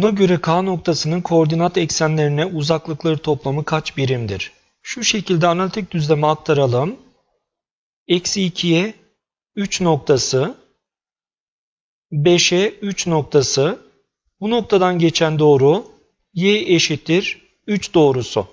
Buna göre K noktasının koordinat eksenlerine uzaklıkları toplamı kaç birimdir? Şu şekilde analitik düzleme aktaralım. Eksi 2'ye 3 noktası, 5'e 3 noktası, bu noktadan geçen doğru y eşittir 3 doğrusu.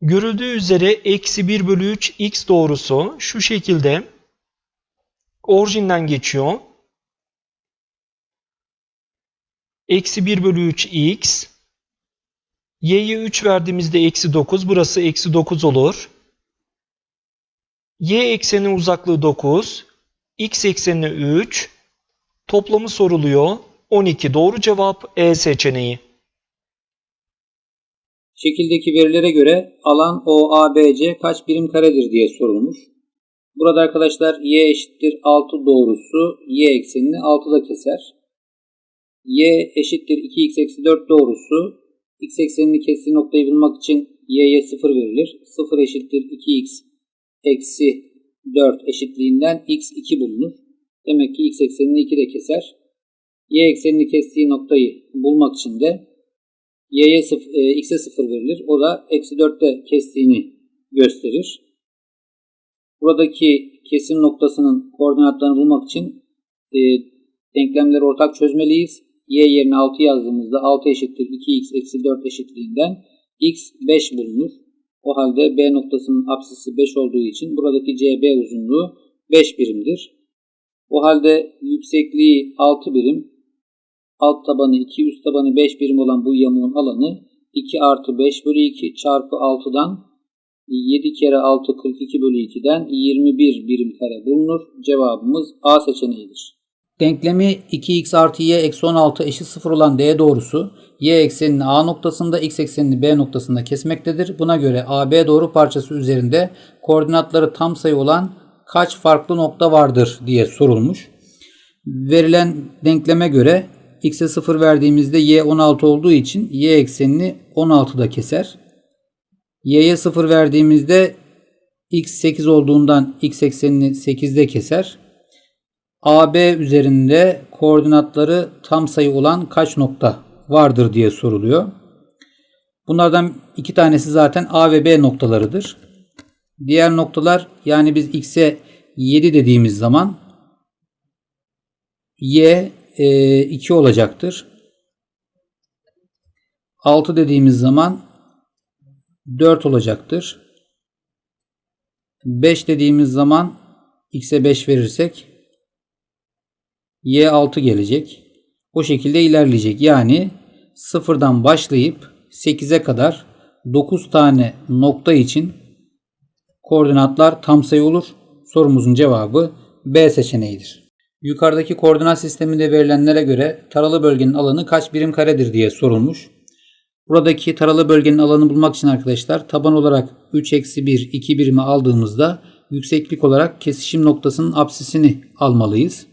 Görüldüğü üzere eksi 1 bölü 3 x doğrusu şu şekilde orijinden geçiyor. Eksi 1 bölü 3 x. Y'ye 3 verdiğimizde eksi 9. Burası eksi 9 olur. Y ekseninin uzaklığı 9. X eksenine 3. Toplamı soruluyor. 12 doğru cevap E seçeneği. Şekildeki verilere göre alan OABC kaç birim karedir diye sorulmuş. Burada arkadaşlar y eşittir 6 doğrusu y eksenini 6'da keser. Y eşittir 2x eksi 4 doğrusu x eksenini kestiği noktayı bulmak için y'ye 0 verilir. 0 eşittir 2x eksi 4 eşitliğinden x 2 bulunur. Demek ki x eksenini 2 de keser. y eksenini kestiği noktayı bulmak için de y'ye 0, e, x'e 0 verilir. O da eksi 4'te kestiğini gösterir. Buradaki kesim noktasının koordinatlarını bulmak için e, denklemleri ortak çözmeliyiz. Y yerine 6 yazdığımızda 6 eşittir 2x eksi 4 eşitliğinden x 5 bulunur. O halde B noktasının apsisi 5 olduğu için buradaki CB uzunluğu 5 birimdir. O halde yüksekliği 6 birim, alt tabanı 2, üst tabanı 5 birim olan bu yamuğun alanı 2 artı 5 bölü 2 çarpı 6'dan 7 kere 6 42 bölü 2'den 21 birim kare bulunur. Cevabımız A seçeneğidir. Denklemi 2x artı y eksi 16 eşit 0 olan D doğrusu y eksenini A noktasında x eksenini B noktasında kesmektedir. Buna göre AB doğru parçası üzerinde koordinatları tam sayı olan kaç farklı nokta vardır diye sorulmuş. Verilen denkleme göre x'e 0 verdiğimizde y 16 olduğu için y eksenini 16'da keser. y'ye 0 verdiğimizde x 8 olduğundan x eksenini 8'de keser. AB üzerinde koordinatları tam sayı olan kaç nokta vardır diye soruluyor. Bunlardan iki tanesi zaten A ve B noktalarıdır. Diğer noktalar yani biz x'e 7 dediğimiz zaman y 2 olacaktır. 6 dediğimiz zaman 4 olacaktır. 5 dediğimiz zaman x'e 5 verirsek y 6 gelecek. O şekilde ilerleyecek. Yani sıfırdan başlayıp 8'e kadar 9 tane nokta için koordinatlar tam sayı olur. Sorumuzun cevabı B seçeneğidir. Yukarıdaki koordinat sisteminde verilenlere göre taralı bölgenin alanı kaç birim karedir diye sorulmuş. Buradaki taralı bölgenin alanını bulmak için arkadaşlar taban olarak 3 eksi 1 2 birimi aldığımızda yükseklik olarak kesişim noktasının apsisini almalıyız.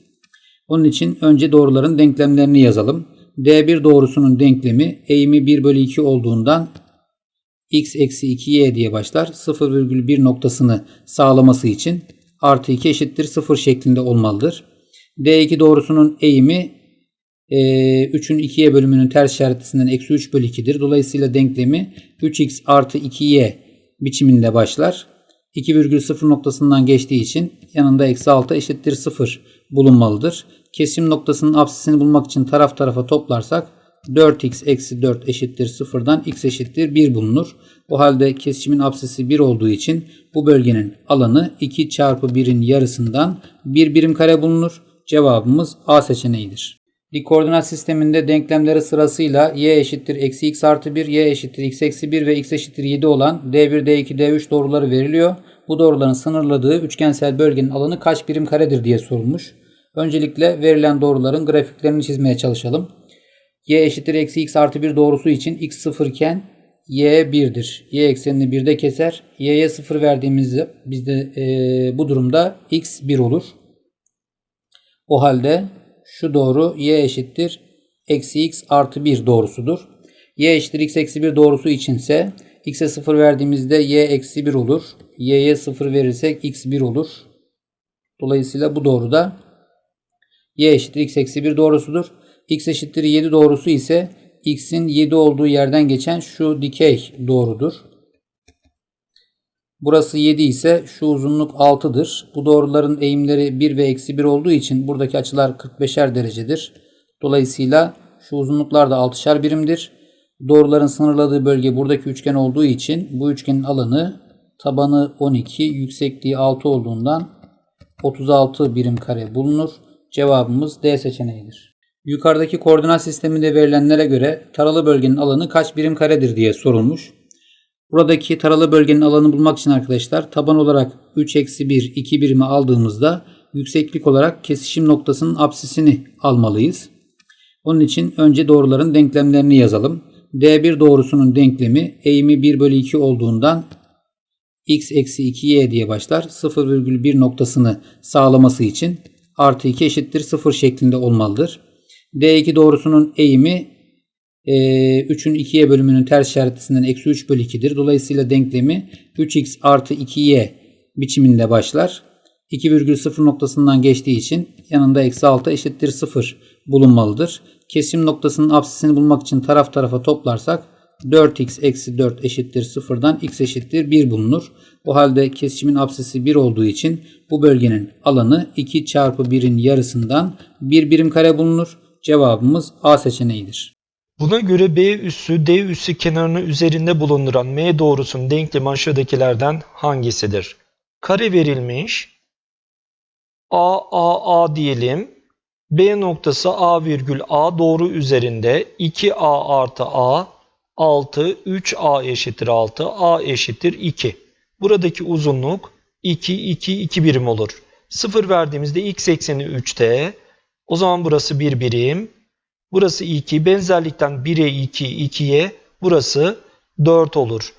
Onun için önce doğruların denklemlerini yazalım. D1 doğrusunun denklemi eğimi 1 bölü 2 olduğundan x eksi 2y diye başlar. 0,1 noktasını sağlaması için artı 2 eşittir 0 şeklinde olmalıdır. D2 doğrusunun eğimi e, 3'ün 2y bölümünün ters işaretlisinden eksi 3 bölü 2'dir. Dolayısıyla denklemi 3x artı 2y biçiminde başlar. 2,0 noktasından geçtiği için yanında eksi 6 eşittir 0 bulunmalıdır. Kesim noktasının apsisini bulmak için taraf tarafa toplarsak 4x eksi 4 eşittir 0'dan x eşittir 1 bulunur. O halde kesişimin apsisi 1 olduğu için bu bölgenin alanı 2 çarpı 1'in yarısından 1 birim kare bulunur. Cevabımız A seçeneğidir. Bir koordinat sisteminde denklemleri sırasıyla y eşittir eksi x artı 1, y eşittir x eksi 1 ve x eşittir 7 olan D1, D2, D3 doğruları veriliyor. Bu doğruların sınırladığı üçgensel bölgenin alanı kaç birim karedir diye sorulmuş. Öncelikle verilen doğruların grafiklerini çizmeye çalışalım. y eşittir eksi x artı 1 doğrusu için x 0 iken y 1'dir. y eksenini 1'de keser. y'ye 0 verdiğimizde bizde e, bu durumda x 1 olur. O halde şu doğru y eşittir eksi x artı 1 doğrusudur. y eşittir x eksi 1 doğrusu içinse x'e 0 verdiğimizde y eksi 1 olur. y'ye 0 verirsek x 1 olur. Dolayısıyla bu doğru da y eşittir x eksi 1 doğrusudur. x eşittir 7 doğrusu ise x'in 7 olduğu yerden geçen şu dikey doğrudur. Burası 7 ise şu uzunluk 6'dır. Bu doğruların eğimleri 1 ve eksi 1 olduğu için buradaki açılar 45'er derecedir. Dolayısıyla şu uzunluklar da 6'şer birimdir. Doğruların sınırladığı bölge buradaki üçgen olduğu için bu üçgenin alanı tabanı 12, yüksekliği 6 olduğundan 36 birim kare bulunur. Cevabımız D seçeneğidir. Yukarıdaki koordinat sisteminde verilenlere göre taralı bölgenin alanı kaç birim karedir diye sorulmuş. Buradaki taralı bölgenin alanı bulmak için arkadaşlar taban olarak 3 eksi 1 2 birimi aldığımızda yükseklik olarak kesişim noktasının apsisini almalıyız. Onun için önce doğruların denklemlerini yazalım. D1 doğrusunun denklemi eğimi 1 bölü 2 olduğundan x eksi 2y diye başlar. 0,1 noktasını sağlaması için artı 2 eşittir 0 şeklinde olmalıdır. D2 doğrusunun eğimi e, 3'ün 2y bölümünün ters işaretlisinden eksi 3 bölü 2'dir. Dolayısıyla denklemi 3x artı 2y biçiminde başlar. 2,0 noktasından geçtiği için yanında eksi 6 eşittir 0 bulunmalıdır. Kesim noktasının apsisini bulmak için taraf tarafa toplarsak 4x eksi 4 eşittir 0'dan x eşittir 1 bulunur. O halde kesişimin apsisi 1 olduğu için bu bölgenin alanı 2 çarpı 1'in yarısından 1 birim kare bulunur. Cevabımız A seçeneğidir. Buna göre B üssü D üssü kenarını üzerinde bulunduran M doğrusunun denklemi aşağıdakilerden hangisidir? Kare verilmiş. A, A, A diyelim. B noktası A virgül A doğru üzerinde 2A artı A 6, 3A eşittir 6, A eşittir 2. Buradaki uzunluk 2, 2, 2 birim olur. 0 verdiğimizde x ekseni 3'te. O zaman burası 1 birim. Burası 2. Benzerlikten 1'e 2, 2'ye burası 4 olur.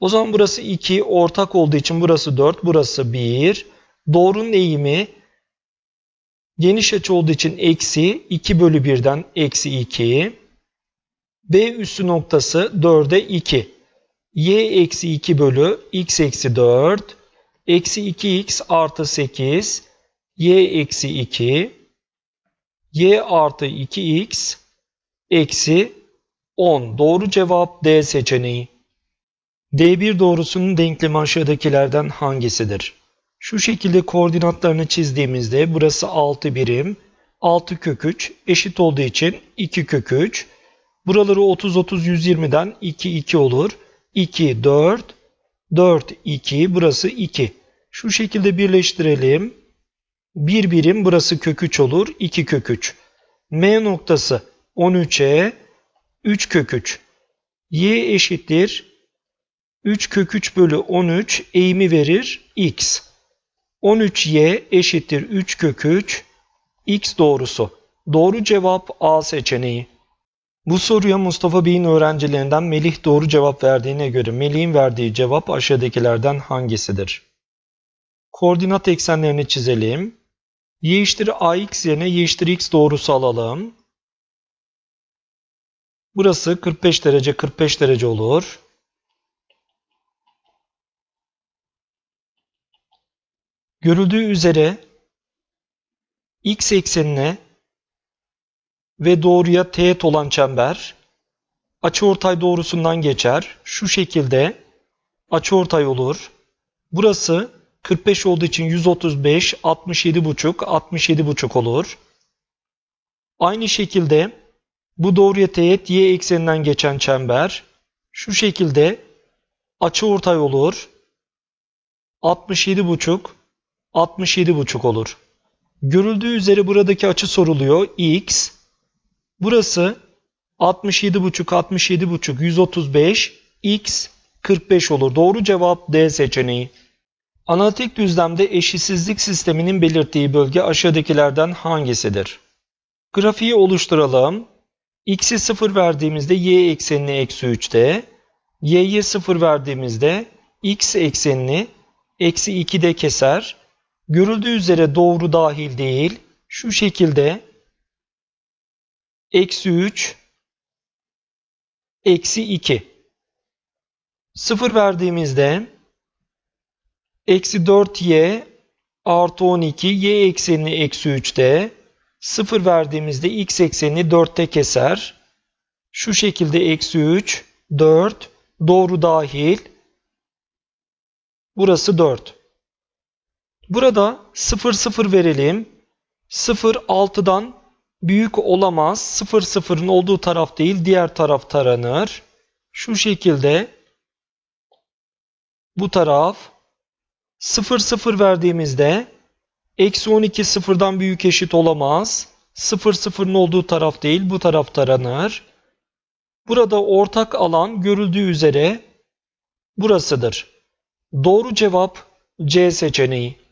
O zaman burası 2 ortak olduğu için burası 4, burası 1. Doğrunun eğimi geniş açı olduğu için eksi 2 bölü 1'den eksi 2. B üssü noktası 4'e 2. Y eksi 2 bölü x eksi 4. Eksi 2x artı 8. Y eksi 2. Y artı 2x eksi 10. Doğru cevap D seçeneği. D1 doğrusunun denklemi aşağıdakilerden hangisidir? Şu şekilde koordinatlarını çizdiğimizde burası 6 birim. 6 kök 3 eşit olduğu için 2 kök 3. Buraları 30 30 120'den 2 2 olur. 2 4 4 2 burası 2. Şu şekilde birleştirelim. 1 birim burası kök 3 olur. 2 kök 3. M noktası 13'e 3 kök 3. Y eşittir 3 kök 3 bölü 13 eğimi verir x. 13y eşittir 3 kök 3 x doğrusu. Doğru cevap A seçeneği. Bu soruya Mustafa Bey'in öğrencilerinden Melih doğru cevap verdiğine göre Melih'in verdiği cevap aşağıdakilerden hangisidir? Koordinat eksenlerini çizelim. Y eşittir ax yerine y eşittir x doğrusu alalım. Burası 45 derece 45 derece olur. Görüldüğü üzere x eksenine ve doğruya teğet olan çember açıortay doğrusundan geçer. Şu şekilde açıortay olur. Burası 45 olduğu için 135, 67,5, 67,5 olur. Aynı şekilde bu doğruya teğet y ekseninden geçen çember şu şekilde açıortay olur. 67,5, 67,5 olur. Görüldüğü üzere buradaki açı soruluyor. x. Burası 67,5, 67,5, 135, x 45 olur. Doğru cevap D seçeneği. Analitik düzlemde eşitsizlik sisteminin belirttiği bölge aşağıdakilerden hangisidir? Grafiği oluşturalım. x'i 0 verdiğimizde y eksenini eksi 3'te, y'ye 0 verdiğimizde x eksenini eksi 2'de keser. Görüldüğü üzere doğru dahil değil. Şu şekilde eksi 3 eksi 2 0 verdiğimizde eksi 4y artı 12 y eksenini eksi 3'te 0 verdiğimizde x eksenini 4'te keser. Şu şekilde eksi 3, 4, doğru dahil. Burası 4. Burada 0 0 verelim. 0 6'dan büyük olamaz. 0 0'ın olduğu taraf değil diğer taraf taranır. Şu şekilde bu taraf 0 0 verdiğimizde eksi 12 sıfırdan büyük eşit olamaz. 0 0'ın olduğu taraf değil bu taraf taranır. Burada ortak alan görüldüğü üzere burasıdır. Doğru cevap C seçeneği.